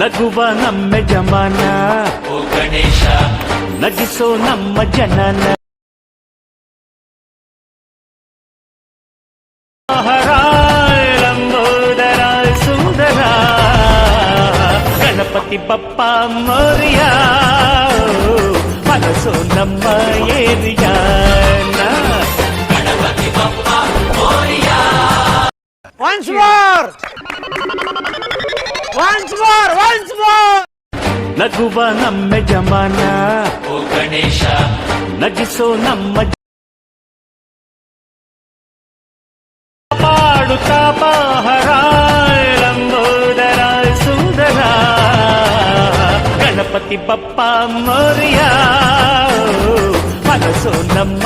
ನಗುವ ನಮ್ಮ ಜಮಾನ ಓ ಗಣೇಶ ನಗಿಸೋ ನಮ್ಮ ಜನನ ಮಹಾರಾಯ ಲಂಬೋದರ ಸುಂದರ ಗಣಪತಿ ಬಪ್ಪ ಮೋರಿಯ ಮನಸ್ಸು ನಮ್ಮ ಏರಿಯಾನ ಗಣಪತಿ ಬಪ್ಪ ಮೋರಿಯ Once more! ನಗುವ ನಮ್ಮ ಜಮಾನ ಓ ಗಣೇಶ ನಗಿಸೋ ನಮ್ಮ ಜ- ಪಾಡುತ್ತಾ ಪಾಹರಾಯ ಲಂಬೋದರ ಸುಂದರ ಗಣಪತಿ ಬಪ್ಪ ಮೋರಿಯ ಮನಸ್ಸು ನಮ್ಮ